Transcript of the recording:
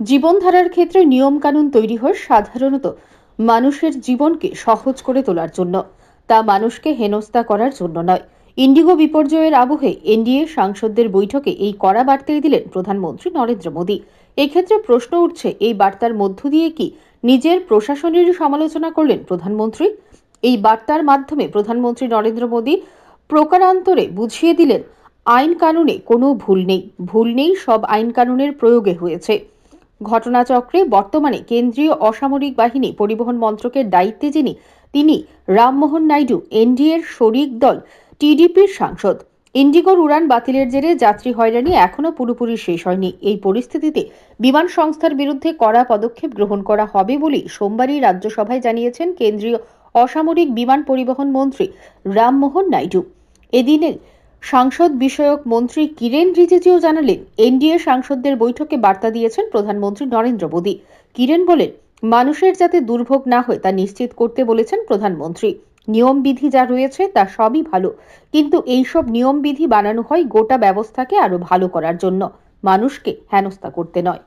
জীবনধারার ক্ষেত্রে নিয়মকানুন তৈরি হয় সাধারণত মানুষের জীবনকে সহজ করে তোলার জন্য। তা মানুষকে হেনস্থা করার জন্য নয়। ইন্ডিগো বিপর্যয়ের আবহে এনডিএ সাংসদদের বৈঠকে এই কড়া বার্তাই দিলেন প্রধানমন্ত্রী নরেন্দ্র মোদী। এক্ষেত্রে প্রশ্ন উঠছে, এই বার্তার মধ্য দিয়ে কি নিজের প্রশাসনেরই সমালোচনা করলেন প্রধানমন্ত্রী? এই বার্তার মাধ্যমে প্রধানমন্ত্রী নরেন্দ্র মোদী প্রকারান্তরে বুঝিয়ে দিলেন আইন কানুনে কোনো ভুল নেই। ভুল নেই সব আইন কানুনের প্রয়োগে হয়েছে। ঘটনাচক্রে বর্তমানে কেন্দ্রীয় অসামরিক বাহিনী পরিবহন মন্ত্রকের দায়িত্বে যিনি, তিনি রামমোহন নাইডু, এনডিএর শরিক দল, টিডিপির সাংসদ। ইন্ডিগোর উড়ান বাতিলের জেরে যাত্রী হয়রানি এখনও পুরোপুরি শেষ হয়নি। এই পরিস্থিতিতে বিমান সংস্থার বিরুদ্ধে কড়া পদক্ষেপ গ্রহণ করা হবে বলেই সোমবারই রাজ্যসভায় জানিয়েছেন কেন্দ্রীয় অসামরিক বিমান পরিবহন মন্ত্রী রামমোহন নাইডু। এদিনে সাংসদ বিষয়ক মন্ত্রী কিরেন রিজিজিও জানালেন, এনডিএ সাংসদদের বৈঠকে বার্তা দিয়েছেন প্রধানমন্ত্রী নরেন্দ্র মোদী। কিরেন বলেন, মানুষের যাতে দুর্ভোগ না হয় তা নিশ্চিত করতে বলেছেন প্রধানমন্ত্রী। নিয়মবিধি যা রয়েছে তা সবই ভালো, কিন্তু এইসব নিয়মবিধি বানানো হয় গোটা ব্যবস্থাকে আরও ভালো করার জন্য। মানুষকে হেনস্থা করতে নয়।